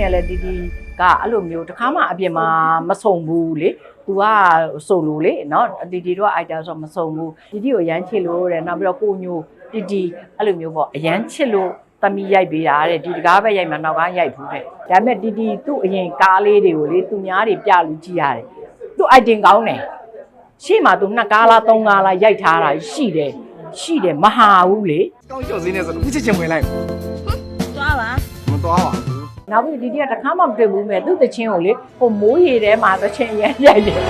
နဲ့လည်းဒီဒီကအဲ့လိုမျိုးတခါမှအပြင်မှာမဆုံဘူးလေသူကဆိုလို့လေနော်ဒီဒီတော့ item ဆိုမဆုံဘူးဒီဒီကိုရမ်းချစ်လို့တဲ့နောက်ပြီးတော့ကိုညိုဒီဒီအဲ့လိုမျိုးပေါ့အရန်ချစ်လို့သမီးရိုက်ပေးတာတဲ့ဒီတကားပဲရိုက်မှာနောက်ကားရိုက်ဘူးတဲ့ဒါပေမဲ့ဒီဒီသူ့အရင်ကားလေးတွေကိုလေသူများတွေပြလူကြည့်ရတယ်သူ့ item ကောင်းတယ်ရှေ့မှာသူနှစ်ကားလားသုံးကားလားရိုက်ထားတာရှိတယ်ရှိတယ်မဟာဘူးလေကောင်းရှော့စင်းနေဆိုတော့ခုချက်ချင်းဝင်လိုက်သွားပါမသွားပါဘူး နောက်ပြီးဒီတည်းကတစ်ခါမှမတွေ့ဘူးမဲ့သူ့တချင်းကိုလေဟိုမိုးရေထဲမှာတချင်းရမ်းရိုက်တယ်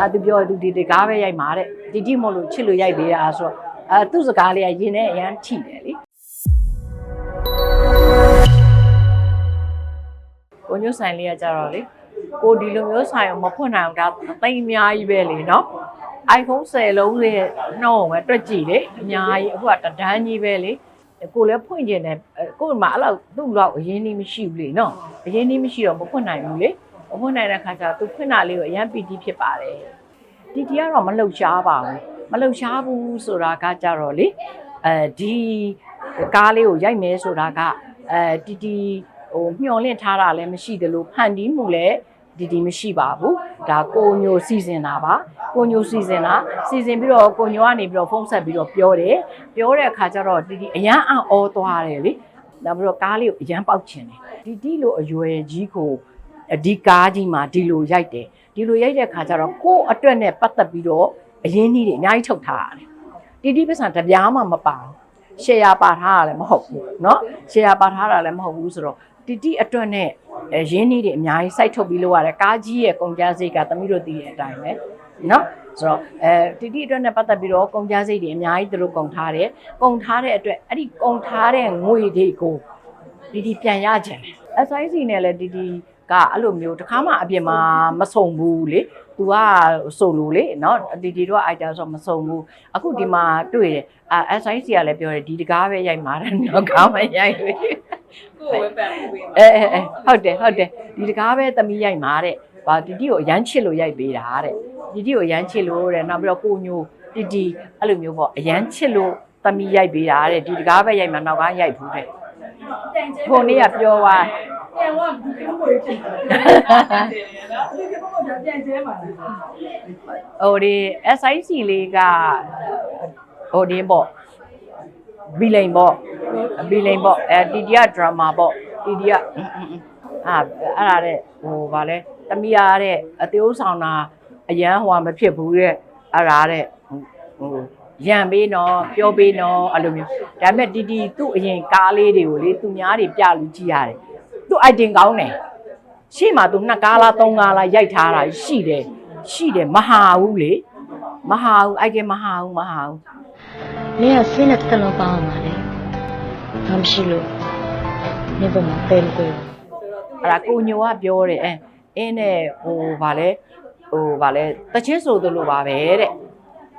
အဲသူပြောသူဒီတကားပဲရိုက်မှာတဲ့ဒီတိမို့လို့ချစ်လို့ရိုက်ပေးတာဆိုတော့အဲသူ့စကားလေးကရင်ထဲအရန်ထိတယ်လေကိုညွှန်ဆိုင်လေးကကြတော့လေကိုဒီလိုမျိုးဆိုင်အောင်မဖွင့်နိုင်အောင်ဒါသိမ်းအများကြီးပဲလေနော် iPhone 10လုံးရဲ့နှောင်းပဲတွက်ကြည့်လေအများကြီးအခုကတဒန်းကြီးပဲလေ ကိုလည်းဖွင့်ကျင်တယ်ကို့မှာအဲ့လောက်သူ့လောက်အရင်ကြီးမရှိဘူးလေနော်အရင်ကြီးမရှိတော့မဖွင့်နိုင်ဘူးလေမဖွင့်နိုင်တဲ့ခါကျတော့သူဖွင့်တာလေးကိုအရင်ပီတိဖြစ်ပါတယ်ဒီတီကတော့မလှုပ်ရှားပါဘူးမလှုပ်ရှားဘူးဆိုတာကကြတော့လေအဲဒီကားလေးကိုရိုက်မယ်ဆိုတာကအဲဒီတီဟိုမျောလင့်ထားတာလည်းမရှိသလိုဖန်တီးမှုလည်း ဒီဒီမရှိပါဘူးဒါကိုညိုစီစဉ်တာပါကိုညိုစီစဉ်တာစီစဉ်ပြီးတော့ကိုညိုကနေပြီးတော့ဖုန်းဆက်ပြီးတော့ပြောတယ်ပြောတဲ့အခါကျတော့ဒီဒီအရန်အံ့ဩသွားတယ်လေနောက်ပြီးတော့ကားလေးကိုအရန်ပေါက်ချင်တယ်ဒီဒီလိုအရွယ်ကြီးကိုဒီကားကြီးမှာဒီလိုရိုက်တယ်ဒီလိုရိုက်တဲ့အခါကျတော့ကိုယ့်အတွက်နဲ့ပတ်သက်ပြီးတော့အရင်းနှီးတွေအများကြီးထုတ်ထားရတယ်တီတီပစ္စံတပြားမှမပါဘူးရှယ်ယာပါထားတာလည်းမဟုတ်ဘူးเนาะရှယ်ယာပါထားတာလည်းမဟုတ်ဘူးဆိုတော့တီတီအတွက်နဲ့အဲ ရင်းနှီးတွေအများကြီးစိုက်ထုတ်ပြီးလို့ရတယ်ကားကြီးရဲ့ကုန်ကျစရိတ်ကသမီးတို့သိတဲ့အတိုင်းပဲเนาะဆိုတော့အဲတီတီအတွက်နဲ့ပတ်သက်ပြီးတော့ကုန်ကျစရိတ်တွေအများကြီးသူတို့ကုန်ထားတယ်ကုန်ထားတဲ့အတွက်အဲ့ဒီကုန်ထားတဲ့ငွေတွေကိုတီတီပြန်ရကြတယ် SIC နဲ့လည်းတီတီကအဲ့လိုမျိုးတခါမှအပြင်မှာမဆုံဘူးလေသူကဆိုလို့လေเนาะတီတီတို့ item ဆိုမဆုံဘူးအခုဒီမှာတွေ့တယ်အာ SIC ကလည်းပြောတယ်ဒီတကားပဲရိုက်မှာတယ်တော့ကားမရိုက်ဘူး ကိုယ်ဝယ်ပန်ပေးအဲအဲအဲဟုတ်တယ်ဟုတ်တယ်ဒီတကားပဲသမီးရိုက်မှာတဲ့ဗာတီတီကိုအရန်ချစ်လို့ရိုက်ပေးတာတဲ့တီတီကိုအရန်ချစ်လို့တဲ့နောက်ပြီးတော့ကိုညိုတီတီအဲ့လိုမျိုးပေါ့အရန်ချစ်လို့သမီးရိုက်ပေးတာတဲ့ဒီတကားပဲရိုက်မှာနောက်ကားရိုက်ဘူးတဲ့ကိုနေ့ကပြောသွားပြန်တော့ဒီလိုမျိုးဖြစ်တယ်နော်ဒီလိုမျိုးပြန်ကျဲမှာလားဟိုဒီ SIC လေးကဟိုဒီပေါ့ဘီလိန်ပေါ့ ဘီလိန်ပေါ့အဲတီတီကဒရမာပေါ့တီတီကအာအဲ့ဒါတဲ့ဟိုဗာလဲတမီးရတဲ့အသေးဥဆောင်တာအရန်ဟိုမဖြစ်ဘူးတဲ့အဲ့ဒါတဲ့ဟိုရံပေးနော်ပြောပေးနော်အဲ့လိုမျိုးဒါပေမဲ့တီတီသူ့အရင်ကားလေးတွေကိုလေသူများတွေပြလူကြည့်ရတယ်သူ့ item ကောင်းတယ်ရှေ့မှာသူနှစ်ကားလားသုံးကားလားရိုက်ထားတာရှိတယ်ရှိတယ်မဟာဘူးလေမဟာဘူး item မဟာဘူးမဟာဘူးနင်ကဆင်းတဲ့တစ်လုံးပေါင်းပါလေ။ ဘာမရှိလို့နေပေါ်မှာပဲလို့ပြောအဲ့ဒါကိုညိုကပြောတယ်အဲအင်းနဲ့ဟိုဗာလဲဟိုဗာလဲတချင်းဆိုသလိုပါပဲတဲ့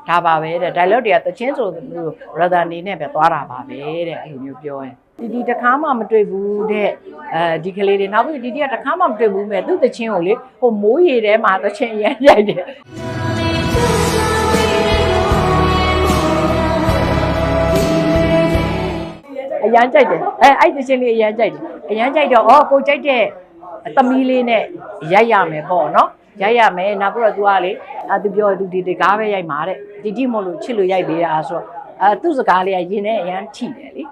ဒါပါပဲတဲ့ dialogue တွေကတချင်းဆိုသလို brother နေနဲ့ပဲသွားတာပါပဲတဲ့အဲ့လိုမျိုးပြောရင်ဒီဒီတခါမှမတွေ့ဘူးတဲ့အဲဒီကလေးတွေနောက်ပြီးဒီဒီကတခါမှမတွေ့ဘူးမဲ့သူ့တချင်းကိုလေဟိုမိုးရေထဲမှာတချင်းရမ်းရိုက်တယ် ရမ်းကြိုက်တယ်အဲအဲ့တခြင်းလေးအရမ်းကြိုက်တယ်အရမ်းကြိုက်တော့ဩကိုကြိုက်တဲ့အသမီးလေးနဲ့ရိုက်ရမယ်ပေါ့နော်ရိုက်ရမယ်နောက်ပြီးတော့ तू ကလေအဲ तू ပြောသူဒီတကားပဲရိုက်မှာတဲ့ဒီတိမို့လို့ချစ်လို့ရိုက်ပေးတာဆိုတော့အဲသူ့စကားလေးကရင်နဲ့အရမ်းထိတယ်လေ